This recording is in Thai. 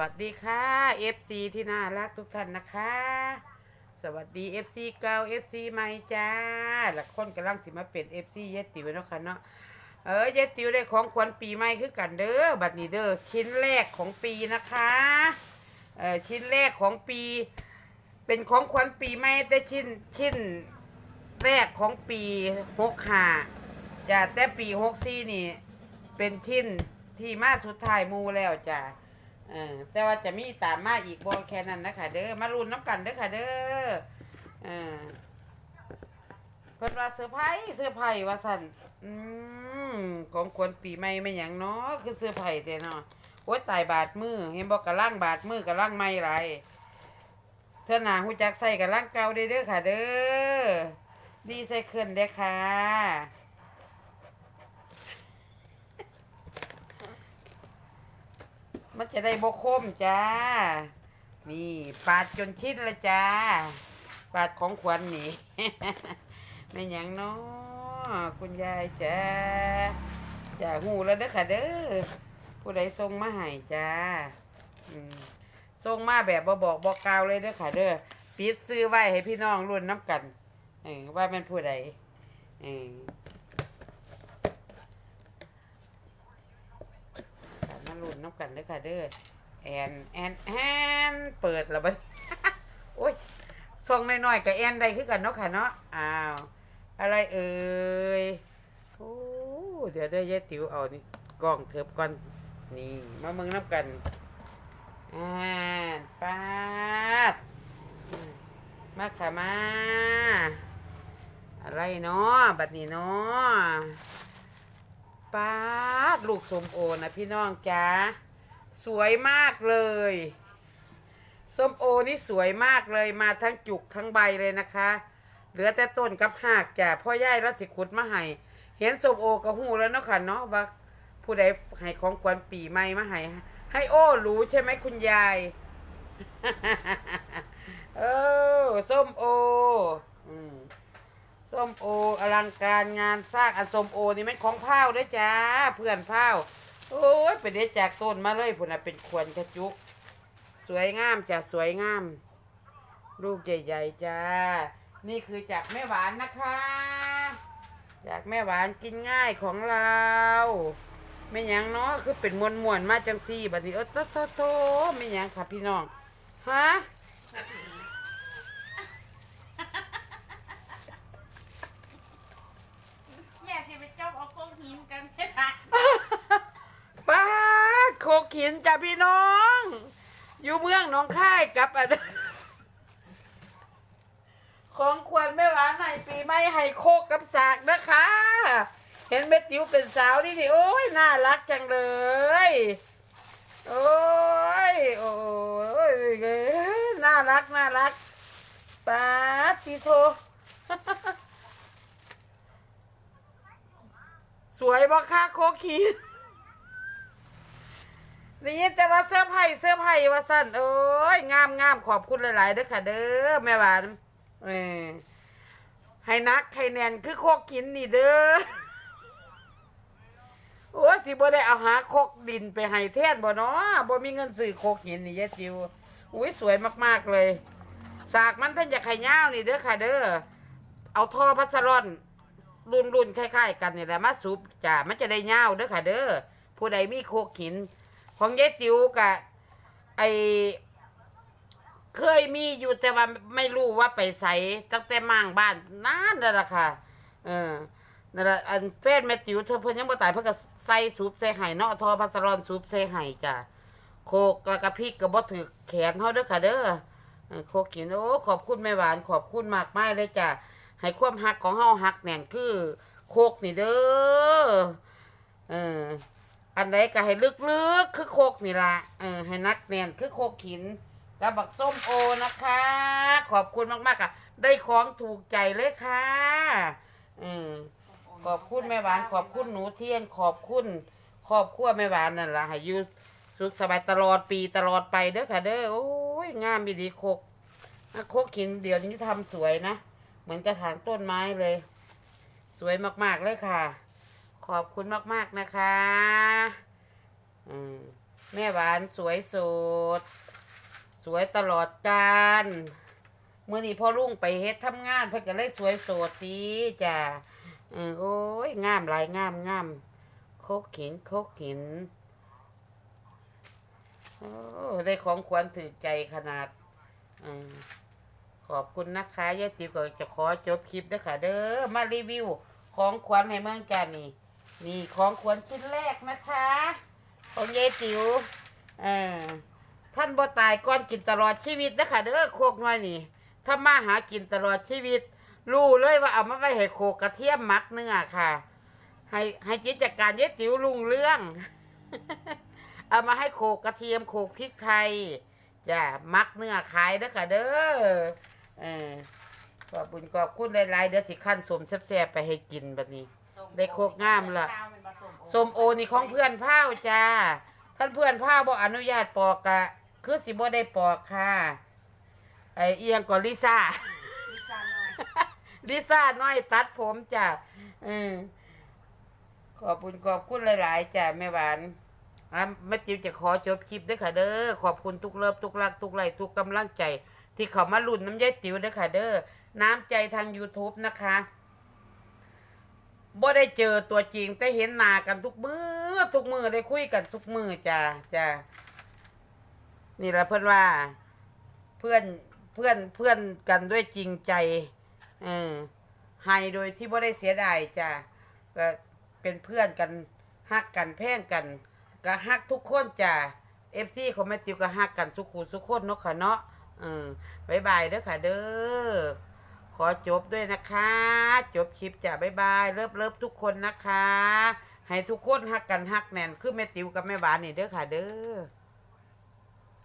วัสดีค่ะ FC ที่น่ารักทุกท่านนะคะ สวัสดี FC เก่า FC ใหม่จ้าและคนกำลังสิมาเป็น FC เยติวเนาะค่ะเนาะเออเยติวได้ของขวัญปีใหม่คือกันเด้อบัดนี้เด้อชิ้นแรกของปีนะคะเออชิ้นแรกของปี เป็นของขวัญปีใหม่แต่ชิ้นชิ้นแรกของปีหกห้าจ้าแต่ปีหกสี่นี่ เป็นชิ้นที่มาสุดท้ายมูแล้วจ้ะ เออแต่ว่าจะมีตามมาอีกบ่แค่นั้นนะคะเด้อมารุนน้ำกันเด้อค่ะเด้อเออเพิ่นว่าเซอร์ไพรส์เซอร์ไพรส์ว่าสั่นอืมของขวัญปีใหม่ไม่หยังเนาะคือเซอร์ไพรส์แต่เนาะโอ๊ยตายบาดมือเห็นบอกกะล่างบาดมือกะล่างไม่ไรเธอหนาหูจักใส่กะล่างเก่าด้อเด้อค่ะเด้อดีใส่เคลื่อนเด้อค่ะ มันจะได้บกคมจ้า นี่ปาดจนชิดละจ้า ปาดของขวัญนี่ไม่ยังเนาะคุณยายจ้าจ้าหูแล้วเด้อค่ะเด้อผู้ใดส่งมาให้จ้าอืมส่งมาแบบบ่บอกบอกกาวเลยเด้อค่ะเด้อปิดซื้อไว้ให้พี่น้องรุ่นน้ำกันว่าแมันผู้ใด เออค่ะมาลุ้นน้ำกันเด้อค่ะเด้อแอนแอนแอนเปิดแล้วบัดโอ้ยส่งน้อยๆกับแอนใดคือกันเนาะค่ะเนาะอ้าวอะไรเอ่ยโอ้เดี๋ยวได้ยายติ๋วเอานี่กล้องเถิบก่อนนี่มาเมืองน้ำกันอ่านปาดอืมมาค่ะมาอะไรเนาะบัดนี้เนาะ ป้าดลูกสมโอนะพี่น้องจ้าสวยมากเลยส้มโอนี่สวยมากเลยมาทั้งจุกทั้งใบเลยนะคะ เหลือแต่ต้นกับหากจ้ะพ่อย่ายรัสิขุดมาให้เห็นส้มโอกระหูแล้วเนาะค่ะเนาะว่าผู้ใดให้ของขวัญปีใหม่มาให้ให้โอ้รู้ใช่ไหมคุณยายเออส้มโอ อืม ส้มโออลังการงานสร้างอันส้มโอนี่มันของเผาด้วยจ้า เพื่อนเผาโอ้ยไปเด็ดจากต้นมาเลยพุ่นน่ะเป็นควรกระจุก สวยงามจ้ะสวยงาม ลูกใหญ่ๆจ้า นี่คือจากแม่หวานนะคะ จากแม่หวานกินง่ายของเราไม่ยังเนาะคือเป็นมวนมวนๆมาจังซี่บัดนี้เออโตโตโตไม่ยังค่ะพี่น้องฮะ แม่สิไปจบเอาโค้งหินกันไม่ได้ ป้า ดโคกหินจ้ะพี่น้อง อยู่เมืองน้องค่ายกับอันของควรแม่หวานในปีไม่ให้โคกกับสากนะคะ เห็นเม็ดติ๋วเป็นสาวนี่นี่โอ้ยน่ารักจังเลย โอ้ยโอ้ยน่ารักน่ารักป้าดทีโทสวยบ่ค่ะโคขี กหินนี่แต่ว่าเสื้อไผ่เสื้อไผ่ว่าสั่นโอ้ยงามงามขอบคุณหลายๆเด้อค่ะ เด้อแม่หวานเออให้นักให้แนนคือโคกกินนี่เด้อโอ้สิบ่ได้เอาหาโคกดินไปให้แทนบ่เนาะบ่มีเงินซื้อโคกหินนี่ยายจิวอุ้ยสวยมากๆเลย สากมันท่านอยากไข่ยาวนี่เด้อค่ะ เด้อเอาท่อพัสรอนรุ่นๆคล้ายๆ กันนี่แหละมาสูบจ้ามันจะได้ยาวเด้อค่ะ เด้อผู้ใดมีโคกหิน ของยายติวกะไอเคยมีอยู่แต่ว่าไม่รู้ว่าไปใส่ตั้งแต่มั่างบ้านนานแล้วล่ะค่ะ เออนั่นแหละอันเฟซแม่ติวเธอเพิ่นยังบ่ตายเพิ่นก็ใส่สูบใส่ไห้เนาะทอพัสรอนสูบใส่ไห้จ้ะโคกแล้วก็พริกก็บ่ถือแขนเฮาเด้อค่ะเด้อโคกินโอ้ขอบคุณแม่หวานขอบคุณมากมายเลยจ้ะให้ความฮักของเฮาฮักแน่นคือ โคกนี่เด้อเออ อันใดก็ให้ลึกๆ คือโคกนี่ละเออให้นักแน่นคือโคกหินกับบักส้มโอนะคะ ขอบคุณมากๆค่ะ ได้ของถูกใจเลยค่ะ อืมขอบคุณแม่หวาน ขอบคุณหนูเทียน ขอบคุณครอบครัวแม่หวานนั่นละให้อยู่สุขสบายตลอดปีตลอดไปเด้อค่ะ เด้อโอ้ยงามดีโคกโคกหินเดี๋ยวนี้ทำสวยนะ เหมือนกระถางต้นไม้เลย สวยมากๆเลยค่ะ ขอบคุณมาก ๆ นะคะอืมแม่หวานสวยโสดสวยตลอดการเมื่อนี้พ่อลุงไปเฮ็ดทำงานเพิ่นก็เลยสวยสดดีจ้ะเออโอ้ยงามหลายงามงามโคกหินโคกหินโอ้ได้ของขวัญถือใจขนาดออขอบคุณนะคะยายติ๋วก็จะขอจบคลิปด้วยค่ะ เด้อมารีวิว ของขวัญให้เมืองกันนี่ นี่ของขวัญชิ้นแรกนะคะ ของยายติ๋วเออท่านบ่ตายก่อนกินตลอดชีวิตนะคะเด้อโคกน้อยนี่ถ้ามาหากินตลอดชีวิต รู้เลยว่าเอามาไว้ให้โคกกระเทียมมักเนื้อค่ะ ให้ให้จิตจักการเย็ดติ๋วลุงเรื่อง เอามาให้โคกกระเทียมโคกพริกไทยจ้ะมักเนื้อขายเด้อค่ะเด้อเออขอบคุญขอบคุณหลายๆเดี๋ยวสิขั้นสมแซ่บๆไปให้กินแบบนี้ ได้โคกงามล่ะ สมโอนี่ของเพื่อนพ้าวจ้า ท่านเพื่อนพ้าวบอกอนุญาตปอกกะ คือสิบ่ได้ปอกค่ะ ไอเอียงก่อนลิซ่า ลิซ่าหน่อยลิซ่าน้อยตัดผมจ้ะอืมขอบคุณขอบคุณหลาย ๆจ้ะแม่หวานอะแม่จิ๋วจะขอจบคลิปด้วยค่ะเด้อ ขอบคุณทุกเลิฟทุกรักทุกไลค์ทุกกำลังใจ ที่เขามาลุ่นน้ำยายติ๋วด้วยค่ะเด้อ น้ำใจทาง YouTube นะคะ บ่ได้เจอตัวจริง แต่เห็นหน้ากันทุกมือทุกมือได้คุยกันทุกมือจ้ะจ้ะนี่ละเพื่อนว่า เพื่อนเพื่อนเพื่อนกันด้วยจริงใจเออให้โดยที่บ่ได้เสียดายจ้ะก็เป็นเพื่อนกันฮักกันแพ่งกันก็ฮักทุกคนจ้ะเอฟซีของแม่ติวก็ฮักกันสุขุสุขคนเนาะค่ะเนาะเออบายบายเด้อค่ะเด้อ อจบด้วยนะคะ จบคลิปจ้ะบ๊ายบายเลิฟเลิฟทุกคนนะคะ ให้ทุกคนฮักกันฮักแน่นคือแม่ติวกับแม่หวานนี่เด้อค่ะเด้อ